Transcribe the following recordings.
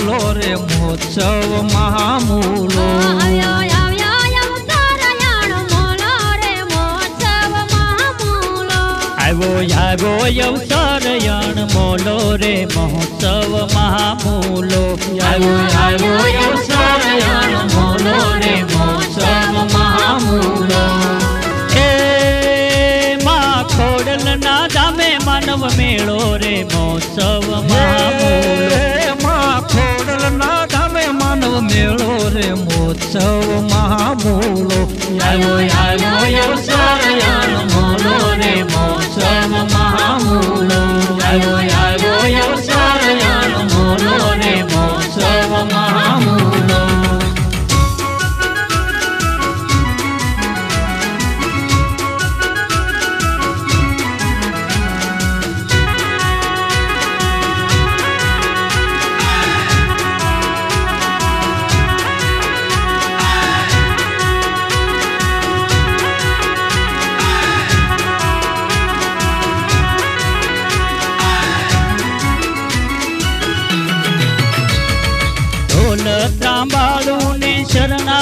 મોલો રે મોત્સવ મહામૂલો. આવ્યો અવસરયણ મોલો રે મહોત્સવ મહામૂલો. આવ્યો આવ્યો અવસરયણ મોલો રે મહોત્સવ મહામૂલો. એ ખોડલ ના દામે માનવ મેળો રે મહોત્સવ મહામૂલો. મેળો રે મોત્સવ મહામૂલો. આવ્યો આવ્યો મોલો રે મહોત્સવ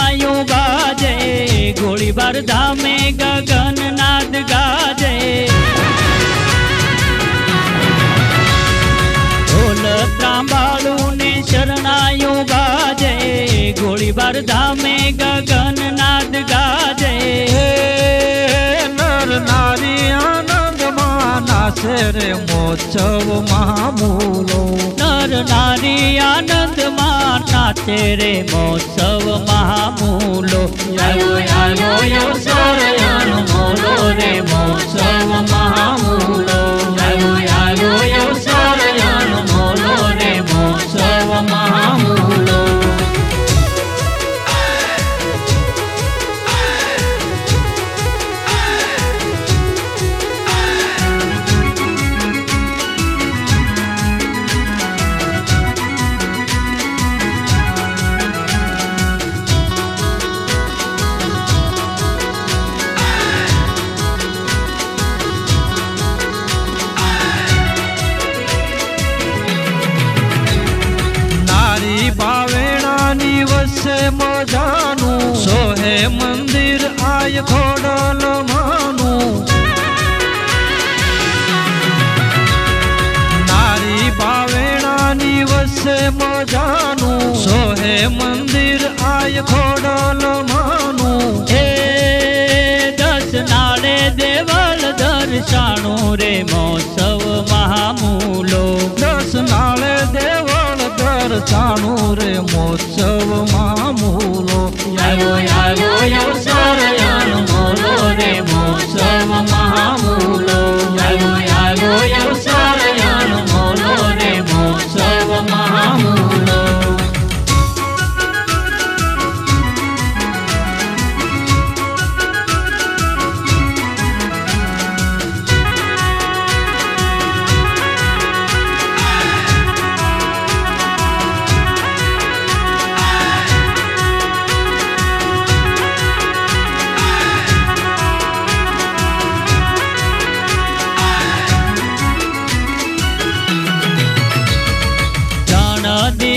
શરણાયું બાજે ગોળીબાર ધામે ગગન નાદ ગાજે. ઢોલ ત્રાંબાળું ને શરણાયું બાજે ગોળીબાર ધામે ગગન નાદ ગાજે નર નારી આનંદ નાચે રે મોચવ મહામૂલો. નર નારી આનંદમાં નાચે રે મહોત્સવ મહામૂલો. મોલો રે મહોત્સવ મહામૂલો. આવ્યો આવ્યો ખોડલ માનું. નારી બાવેણાની વસે મજાનું. સોહે મંદિર આય ખોડલ માનું. હે દસ નાળે દેવલ દર્શાણું રે મહોત્સવ મહામૂલો. દસ નાળે દેવળ દર્શાનું રે મહોત્સવ મહામૂલો.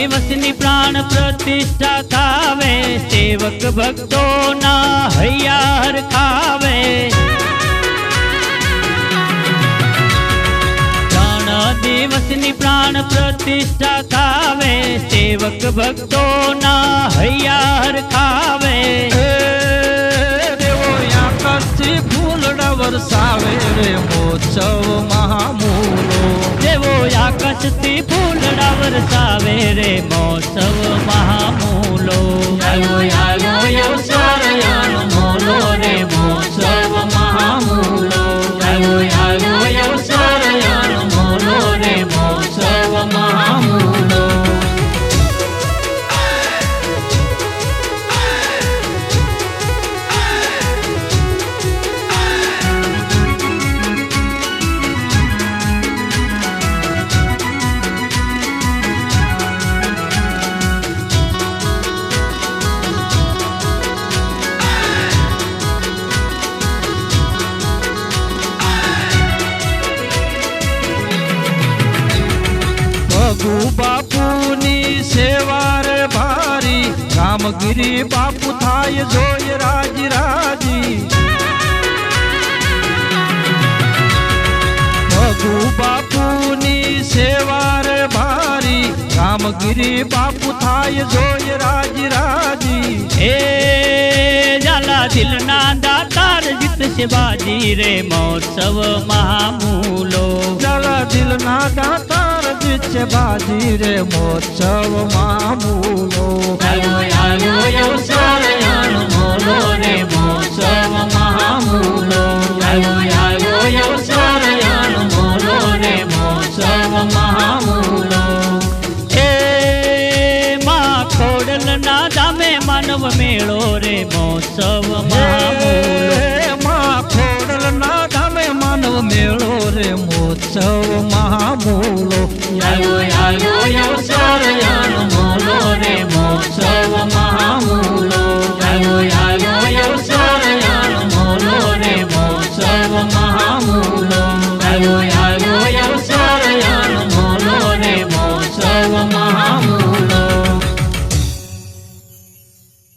દિવસની પ્રાણ પ્રતિષ્ઠા થાવે સેવક ભક્તોના હૈયાર ખાવે. ત્રણ દિવસની પ્રાણ પ્રતિષ્ઠા થાવે સેવક ભક્તોના હૈયાર ખાવે. દેવો આકાશથી ફૂલડા વરસાવે રે મોત્સવ મહામૂલો. દેવો આકાશથી વરસાવે રે મહોત્સવ મહામૂલો રામગીરી બાપુ થાય જોય રાજ રાજી. ભગુ બાપુની સેવા રે ભારી રામગીરી બાપુ થાય જોય રાજ રાજી. એ ઝાલા દિલના દાતાર જીતશે બાજી રે મહોત્સવ મહામૂલો. જલા દિલના દાતાર જીત બાજી રે મોત્સવ મામૂલો મોલો રે મોત્સવ યાનો મોલો રે મહોત્સવ મહામૂલો એ માં ખોડલના ધામે માનવ મેળો રે મહોત્સવ પ્રેમોત્સવ મહામૂલો. આવ્યો આવ્યો અવસર મોલો રે મોત્સવ